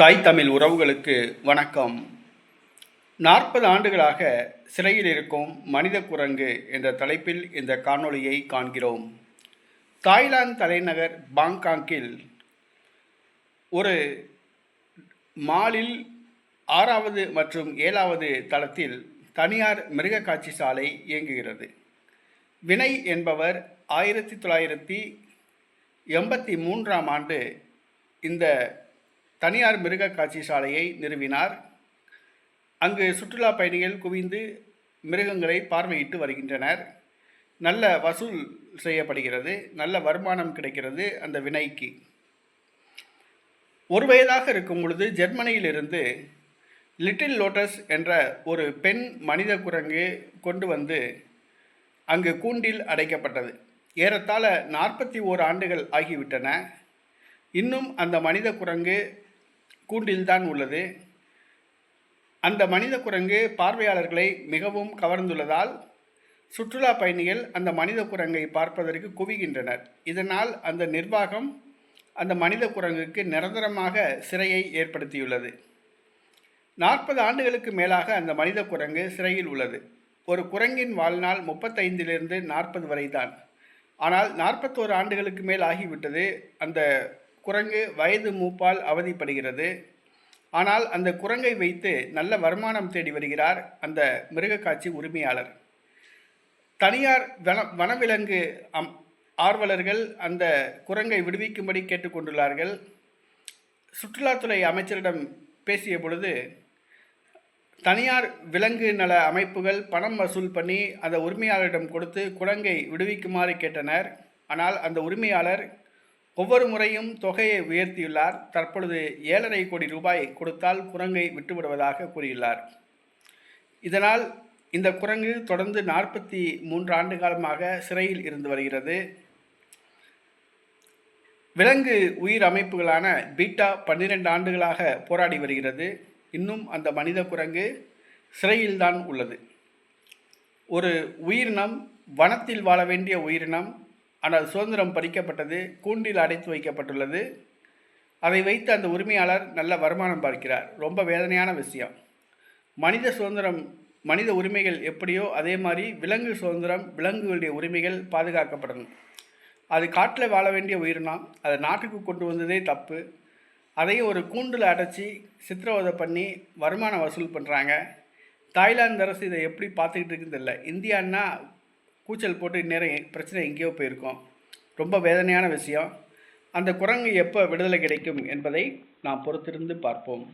தாய் தமிழ் உறவுகளுக்கு வணக்கம். நாற்பது ஆண்டுகளாக சிறையில் இருக்கும் மனித குரங்கு என்ற தலைப்பில் இந்த காணொளியை காண்கிறோம். தாய்லாந்து தலைநகர் பாங்காங்கில் ஒரு மாலில் ஆறாவது மற்றும் ஏழாவது தளத்தில் தனியார் மிருக காட்சி சாலை இயங்குகிறது. வினய் என்பவர் ஆயிரத்தி தொள்ளாயிரத்தி எண்பத்தி மூன்றாம் ஆண்டு இந்த தனியார் மிருக காட்சி சாலையை நிறுவினார். அங்கு சுற்றுலா பயணிகள் குவிந்து மிருகங்களை பார்வையிட்டு வருகின்றனர். நல்ல வசூல் செய்யப்படுகிறது. நல்ல வருமானம் கிடைக்கிறது அந்த வினைக்கு. ஒரு வயதாக இருக்கும் பொழுது ஜெர்மனியிலிருந்து லிட்டில் லோட்டஸ் என்ற ஒரு பெண் மனித குரங்கு கொண்டு வந்து அங்கு கூண்டில் அடைக்கப்பட்டது. ஏறத்தாழ நாற்பத்தி ஓர் ஆண்டுகள் ஆகிவிட்டன. இன்னும் அந்த மனித குரங்கு கூண்டில்தான் உள்ளது. அந்த மனித குரங்கு பார்வையாளர்களை மிகவும் கவர்ந்துள்ளதால் சுற்றுலா பயணிகள் அந்த மனித குரங்கை பார்ப்பதற்கு குவிகின்றனர். இதனால் அந்த நிர்வாகம் அந்த மனித குரங்குக்கு நிரந்தரமாக சிறையை ஏற்படுத்தியுள்ளது. நாற்பது ஆண்டுகளுக்கு மேலாக அந்த மனித குரங்கு சிறையில் உள்ளது. ஒரு குரங்கின் வாழ்நாள் முப்பத்தைந்திலிருந்து நாற்பது வரை தான். ஆனால் நாற்பத்தோரு ஆண்டுகளுக்கு மேல் ஆகிவிட்டது அந்த குரங்கு வயது மூப்பால் அவதிப்படுகிறது. ஆனால் அந்த குரங்கை வைத்து நல்ல வருமானம் தேடி வருகிறார் அந்த மிருகக்காட்சி உரிமையாளர். தனியார் வன வனவிலங்கு அம் ஆர்வலர்கள் அந்த குரங்கை விடுவிக்கும்படி கேட்டுக்கொண்டுள்ளார்கள். சுற்றுலாத்துறை அமைச்சரிடம் பேசிய பொழுது தனியார் விலங்கு நல அமைப்புகள் பணம் வசூல் பண்ணி அந்த உரிமையாளரிடம் கொடுத்து குரங்கை விடுவிக்குமாறு கேட்டனர். ஆனால் அந்த உரிமையாளர் ஒவ்வொரு முறையும் தொகையை உயர்த்தியுள்ளார். தற்பொழுது ஏழரை கோடி ரூபாய் கொடுத்தால் குரங்கை விட்டுவிடுவதாக கூறியுள்ளார். இதனால் இந்த குரங்கு தொடர்ந்து நாற்பத்தி மூன்று ஆண்டு காலமாக சிறையில் இருந்து வருகிறது. விலங்கு உயிர் அமைப்புகளான பீட்டா பன்னிரெண்டு ஆண்டுகளாக போராடி வருகிறது. இன்னும் அந்த மனித குரங்கு சிறையில்தான் உள்ளது. ஒரு உயிரினம் வனத்தில் வாழ வேண்டிய உயிரினம் ஆனால் சுதந்திரம் பறிக்கப்பட்டது கூண்டில் அடைத்து வைக்கப்பட்டுள்ளது. அதை வைத்து அந்த உரிமையாளர் நல்ல வருமானம் பார்க்கிறார். ரொம்ப வேதனையான விஷயம். மனித சுதந்திரம் மனித உரிமைகள் எப்படியோ அதே மாதிரி விலங்கு சுதந்திரம் விலங்குகளுடைய உரிமைகள் பாதுகாக்கப்படணும். அது காட்டில் வாழ வேண்டிய உயிரினம் அதை நாட்டுக்கு கொண்டு வந்ததே தப்பு. அதையும் ஒரு கூண்டில் அடைச்சி சித்திரவதை பண்ணி வருமானம் வசூல் பண்ணுறாங்க தாய்லாந்து அரசு இதை எப்படி பார்த்துக்கிட்டு இருக்குன்னு தெரியல. இந்தியான்னா கூச்சல் போட்டு இந்நேரம் பிரச்சனை எங்கேயோ போயிருக்கோம். ரொம்ப வேதனையான விஷயம். அந்த குரங்கு எப்போ விடுதலை கிடைக்கும் என்பதை நாம் பொறுத்திருந்து பார்ப்போம்.